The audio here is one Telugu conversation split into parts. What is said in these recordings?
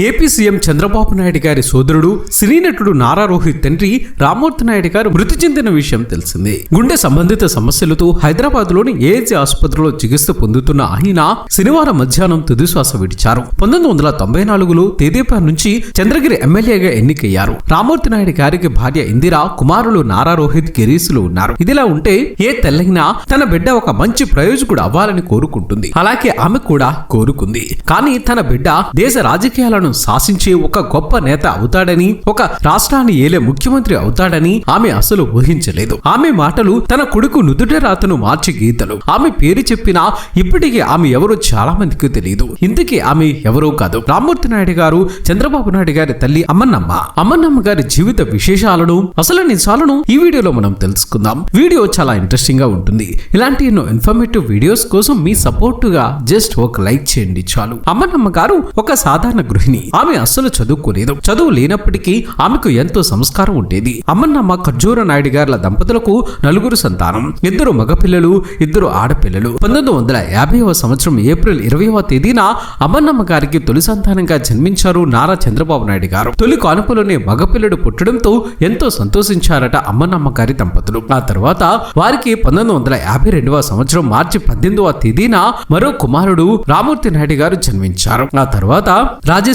ఏపీ సీఎం చంద్రబాబు నాయుడు గారి సోదరుడు సినీ నటుడు నారా రోహిత్ తండ్రి రామ్మూర్తి నాయుడు గారు మృతి చెందిన విషయం తెలిసింది. గుండె సంబంధిత సమస్యలతో హైదరాబాద్లోని ఏఎస్జీ ఆసుపత్రిలో చికిత్స పొందుతున్న ఆయన శనివారం మధ్యాహ్నం తుదిశ్వాస విడిచారు. పంతొమ్మిది వందల తొంభై నాలుగులో తేదీపా నుంచి చంద్రగిరి ఎమ్మెల్యేగా ఎన్నికయ్యారు. రామ్మూర్తి నాయుడు గారికి భార్య ఇందిరా కుమారులు నారా రోహిత్ గిరీసులు ఉన్నారు. ఇదిలా ఉంటే ఏ తెల్లైనా తన బిడ్డ ఒక మంచి ప్రయోజకుడు అవ్వాలని కోరుకుంటుంది. అలాగే ఆమె కూడా కోరుకుంది. కానీ తన బిడ్డ దేశ రాజకీయాలను శాసించే ఒక గొప్ప నేత అవుతాడని ఒక రాష్ట్రాన్ని ఏలే ముఖ్యమంత్రి అవుతాడని ఆమె అసలు ఊహించలేదు. ఆమె మాటలు తన కొడుకు నుదుట రాతను మార్చి గీతలు. ఆమె పేరు చెప్పినా ఇప్పటికీ ఆమె ఎవరో చాలా మందికి తెలియదు ఇంతకీ ఆమె ఎవరో కాదు. రామ్మూర్తి నాయుడు గారు చంద్రబాబు నాయుడు గారి తల్లి అమ్మన్నమ్మ అమ్మన్నమ్మ గారి జీవిత విశేషాలను అసలు నిజాలను ఈ వీడియోలో మనం తెలుసుకుందాం. వీడియో చాలా ఇంట్రెస్టింగ్గా ఉంటుంది. ఇలాంటి ఎన్నో ఇన్ఫర్మేటివ్ వీడియోస్ కోసం మీ సపోర్ట్గా జస్ట్ ఒక లైక్ చేయండి చాలు. అమ్మన్నమ్మ గారు ఒక సాధారణ గృహిణి ఆమె అస్సలు చదువుకోలేదు. చదువు లేనప్పటికీ ఆమెకు ఎంతో సంస్కారం ఉండేది. అమ్మన్నమ్మ ఖర్జూర నాయుడు గారి దంపతులకు నలుగురు సంతానం. ఇద్దరు మగపిల్లలు ఇద్దరు ఆడపిల్లలు. పంతొమ్మిది వందల యాభైవ సంవత్సరం ఏప్రిల్ ఇరవైవ తేదీన అమ్మన్నమ్మ గారికి తొలి సంతానంగా జన్మించారు నారా చంద్రబాబు నాయుడు గారు. తొలి కానుకలోనే మగపిల్లడు పుట్టడంతో ఎంతో సంతోషించారట అమ్మన్నమ్మ గారి దంపతులు. ఆ తర్వాత వారికి పంతొమ్మిది వందల యాభై రెండవ సంవత్సరం మార్చి పద్దెనిమిదవ తేదీన మరో కుమారుడు రామూర్తి నాయుడు గారు జన్మించారు. ఆ తర్వాత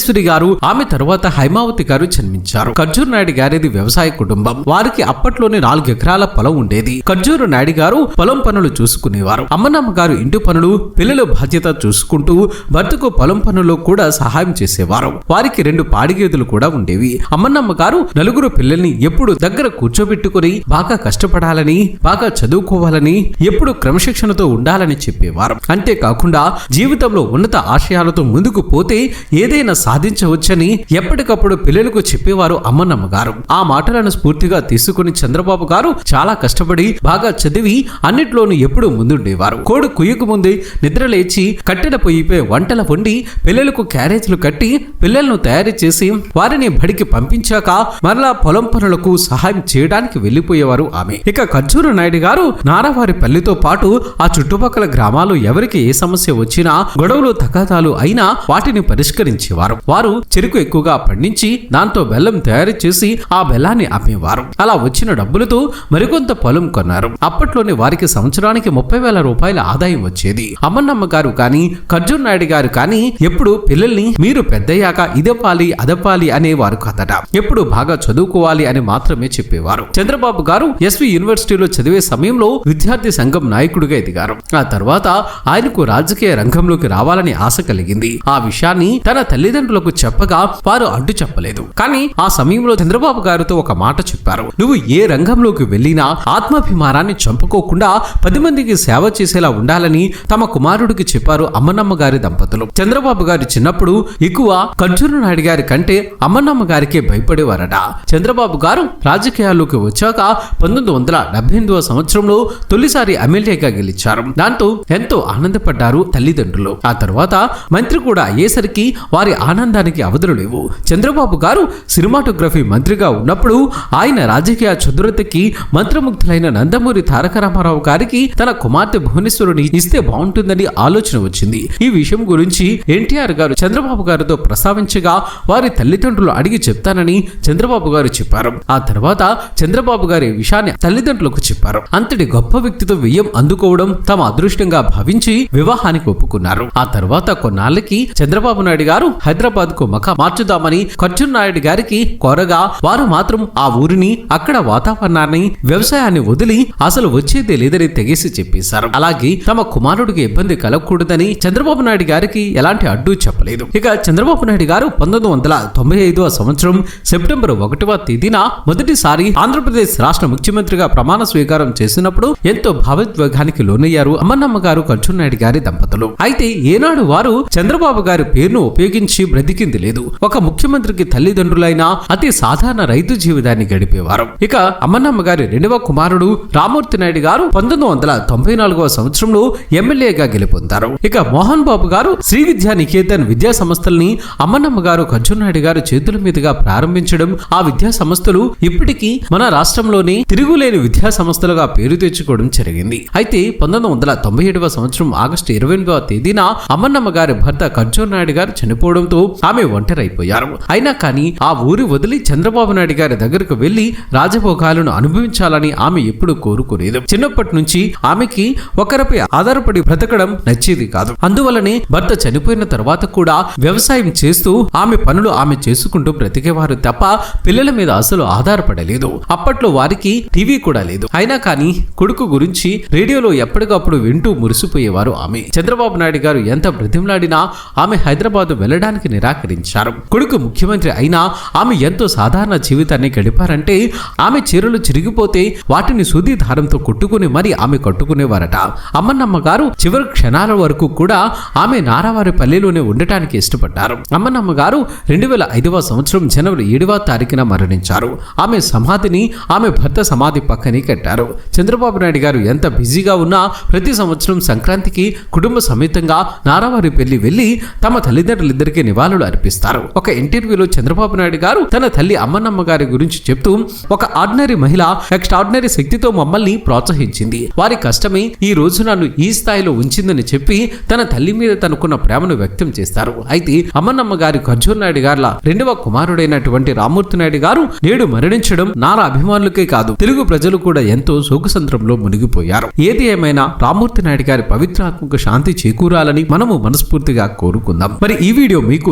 రాజేశ్వరి గారు ఆమె తర్వాత హైమావతి గారు జన్మించారు. ఖర్జూర్ నాయుడు గారిది వ్యవసాయ కుటుంబం. వారికి అప్పట్లోనే నాలుగు ఎకరాల పొలం ఉండేది. ఖర్జూరు నాయుడు గారు పొలం పనులు చూసుకునేవారు. అమ్మనమ్మ గారు ఇంటి పనులు పిల్లల బాధ్యత చూసుకుంటూ భర్తకు పొలం పనులు కూడా సహాయం చేసేవారు. వారికి రెండు పాడిగేదులు కూడా ఉండేవి. అమ్మన్నమ్మ గారు నలుగురు పిల్లల్ని ఎప్పుడు దగ్గర కూర్చోబెట్టుకుని బాగా కష్టపడాలని బాగా చదువుకోవాలని ఎప్పుడు క్రమశిక్షణతో ఉండాలని చెప్పేవారు. అంతేకాకుండా జీవితంలో ఉన్నత ఆశయాలతో ముందుకు పోతే ఏదైనా సాధించవచ్చని ఎప్పటికప్పుడు పిల్లలకు చెప్పేవారు అమ్మనమ్మ గారు ఆ మాటలను స్ఫూర్తిగా తీసుకుని చంద్రబాబు గారు చాలా కష్టపడి బాగా చదివి అన్నిట్లోనూ ఎప్పుడూ ముందుండేవారు. కోడు కుయ్యకు ముందే నిద్ర లేచి కట్టెల పొయ్యిపై వంటల వండి పిల్లలకు క్యారేజీలు కట్టి పిల్లలను తయారు చేసి వారిని బడికి పంపించాక మరలా పొలం పనులకు సహాయం చేయడానికి వెళ్ళిపోయేవారు ఆమె. ఇక ఖర్జూర నాయుడు గారు నారావారి పల్లితో పాటు ఆ చుట్టుపక్కల గ్రామాలు ఎవరికి ఏ సమస్య వచ్చినా గొడవలు తగాదాలు అయినా వాటిని పరిష్కరించేవారు. వారు చెరుకు ఎక్కువగా పండించి దాంతో బెల్లం తయారు చేసి ఆ బెల్లాన్ని అమ్మేవారు. అలా వచ్చిన డబ్బులతో మరికొంత పొలం కొన్నారు. అప్పట్లోనే వారికి సంవత్సరానికి ముప్పై వేల రూపాయల ఆదాయం వచ్చేది. అమ్మన్నమ్మ గారు కానీ ఖర్జూర్ నాయుడు గారు కానీ ఎప్పుడు పిల్లల్ని మీరు పెద్దయ్యాక ఇదపాలి అదపాలి అనే అనేవారు కథట ఎప్పుడు బాగా చదువుకోవాలి అని మాత్రమే చెప్పేవారు. చంద్రబాబు గారు ఎస్వి యూనివర్సిటీలో చదివే సమయంలో విద్యార్థి సంఘం నాయకుడిగా ఎదిగారు. ఆ తర్వాత ఆయనకు రాజకీయ రంగంలోకి రావాలని ఆశ కలిగింది. ఆ విషయాన్ని తన తల్లిదండ్రులు తల్లిదండ్రులకు చెప్పగా వారు అడ్డు చెప్పలేదు. కానీ ఆ సమయంలో చంద్రబాబు గారితో ఒక మాట చెప్పారు. నువ్వు ఏ రంగంలోకి వెళ్ళినా ఆత్మాభిమానాన్ని చంపుకోకుండా పది మందికి సేవ చేసేలా ఉండాలని తమ కుమారుడికి చెప్పారు అమ్మనమ్మ గారి దంపతులు. చంద్రబాబు గారు చిన్నప్పుడు ఎక్కువ ఖర్జూర నాయుడు గారి కంటే అమ్మనమ్మ గారికే భయపడేవారట. చంద్రబాబు గారు రాజకీయాల్లోకి వచ్చాక పంతొమ్మిది వందల డెబ్బై ఎనిమిదవ సంవత్సరంలో తొలిసారి ఎమ్మెల్యేగా గెలిచారు. దాంతో ఎంతో ఆనందపడ్డారు తల్లిదండ్రులు. ఆ తర్వాత మంత్రి కూడా అయ్యేసరికి వారి ఆనందానికి అవధులు లేవు. చంద్రబాబు గారు సినిమాటోగ్రఫీ మంత్రిగా ఉన్నప్పుడు ఆయన రాజకీయ చతురతకి మంత్రముగ్ధులైన నందమూరి తారక రామారావు గారికి తన కుమార్తె భువనేశ్వరుని ఇస్తే బాగుంటుందని ఆలోచన వచ్చింది. ఈ విషయం గురించి ఎన్టీఆర్ గారు చంద్రబాబు గారితో ప్రస్తావించగా వారి తల్లిదండ్రులు అడిగి చెప్తానని చంద్రబాబు గారు చెప్పారు. ఆ తర్వాత చంద్రబాబు గారి విషయాన్ని తల్లిదండ్రులకు చెప్పారు. అంతటి గొప్ప వ్యక్తితో వ్యయం అందుకోవడం తమ అదృష్టంగా భావించి వివాహానికి ఒప్పుకున్నారు. ఆ తర్వాత కొన్నాళ్ళకి చంద్రబాబు నాయుడు గారు హైదరాబాద్ కు మక మార్చుదామని ఖర్జూర్ నాయుడు గారికి కోరగా వారు మాత్రం ఆ ఊరిని అక్కడ వాతావరణాన్ని వ్యవసాయాన్ని వదిలి అసలు వచ్చేదే లేదని తెగేసి చెప్పేశారు. అలాగే తమ కుమారుడికి ఇబ్బంది కలగకూడదని చంద్రబాబు నాయుడు గారికి ఎలాంటి అడ్డు చెప్పలేదు. ఇక చంద్రబాబు నాయుడు గారు పంతొమ్మిది వందల తొంభై ఐదవ సంవత్సరం సెప్టెంబర్ ఒకటవ తేదీన మొదటిసారి ఆంధ్రప్రదేశ్ రాష్ట్ర ముఖ్యమంత్రిగా ప్రమాణ స్వీకారం చేసినప్పుడు ఎంతో భావోద్వేగానికి లోనయ్యారు అమ్మన్నమ్మ గారు నాయుడు గారి దంపతులు. అయితే ఏనాడు వారు చంద్రబాబు గారి పేరును ఉపయోగించి బ్రతికింది లేదు. ఒక ముఖ్యమంత్రికి తల్లిదండ్రులైన అతి సాధారణ రైతు జీవితాన్ని గడిపేవారు. ఇక అమ్మన్నమ్మ గారి రెండవ కుమారుడు రామూర్తి నాయుడు గారు పంతొమ్మిది వందల తొంభై నాలుగవ సంవత్సరంలో ఎమ్మెల్యేగా గెలుపొందారు. ఇక మోహన్ బాబు గారు శ్రీ విద్యా నికేతన్ విద్యా సంస్థల్ని అమ్మన్నమ్మ గారు నాయుడు గారు చేతుల మీదుగా ప్రారంభించడం ఆ విద్యా సంస్థలు ఇప్పటికీ మన రాష్ట్రంలోని తిరుగులేని విద్యా సంస్థలుగా పేరు తెచ్చుకోవడం జరిగింది. అయితే పంతొమ్మిది వందల తొంభై ఏడవ సంవత్సరం ఆగస్టు ఇరవై ఎనిమిదవ తేదీన అమ్మన్నమ్మ గారి భర్త ఖర్జూర్ నాయుడు గారు చనిపోవడంతో ఆమె ఒంటరైపోయారు అయినా కానీ ఆ ఊరి వదిలి చంద్రబాబు నాయుడు గారి దగ్గరకు వెళ్ళి రాజభోగాలను అనుభవించాలని ఆమె ఎప్పుడూ కోరుకోలేదు. చిన్నప్పటి నుంచి ఆమెకి ఒకరిపై ఆధారపడి బ్రతకడం నచ్చేది కాదు. అందువలనే భర్త చనిపోయిన తర్వాత కూడా వ్యవసాయం చేస్తూ ఆమె పనులు ఆమె చేసుకుంటూ బ్రతికేవారు తప్ప పిల్లల మీద అసలు ఆధారపడలేదు. అప్పట్లో వారికి టీవీ కూడా లేదు. అయినా కానీ కొడుకు గురించి రేడియోలో ఎప్పటికప్పుడు వింటూ మురిసిపోయేవారు ఆమె. చంద్రబాబు నాయుడు గారు ఎంత బ్రతిమలాడినా ఆమె హైదరాబాద్ వెళ్ళడానికి నిరాకరించారు. కొడుకు ముఖ్యమంత్రి అయినా ఆమె ఎంతో సాధారణ జీవితాన్ని గడిపారంటే ఆమె చీరలు చిరిగిపోతే వాటిని సుది దారంతో కొట్టుకుని మరి ఆమె కట్టుకునేవారట. అమ్మన్నమ్మ గారు చివరి క్షణాల వరకు కూడా ఆమె నారావారి పల్లెలోనే ఉండటానికి ఇష్టపడ్డారు. అమ్మన్నమ్మ గారు రెండు వేల ఐదవ సంవత్సరం జనవరి ఏడవ తారీఖున మరణించారు. ఆమె సమాధిని ఆమె భర్త సమాధి పక్కనే కట్టారు. చంద్రబాబు నాయుడు గారు ఎంత బిజీగా ఉన్నా ప్రతి సంవత్సరం సంక్రాంతికి కుటుంబ సమేతంగా నారావారి పెళ్ళి వెళ్ళి తమ తల్లిదండ్రులిద్దరికీ నివాళులు అర్పిస్తారు. ఒక ఇంటర్వ్యూలో చంద్రబాబు నాయుడు గారు తన తల్లి అమ్మనమ్మ గారి గురించి చెప్తూ ఒక ఆర్డినరీ మహిళ ఎక్స్ట్రాడినరీ శక్తితో మమ్మల్ని ప్రోత్సహించింది. వారి కష్టమే ఈ రోజు నన్ను ఈ స్థాయిలో ఉంచిందని చెప్పి తన తల్లి మీద తనకున్న ప్రేమను వ్యక్తం చేస్తారు. అయితే అమ్మన్నమ్మ గారి ఖర్జూర్ నాయుడు గార్ల రెండవ కుమారుడైనటువంటి రామూర్తి నాయుడు గారు నేడు మరణించడం నారా అభిమానులకే కాదు తెలుగు ప్రజలు కూడా ఎంతో శోకసంద్రంలో మునిగిపోయారు. ఏది ఏమైనా రామూర్తి నాయుడు గారి పవిత్రాత్మక శాంతి చేకూరాలని మనము మనస్ఫూర్తిగా కోరుకుందాం. మరి ఈ వీడియో మీకు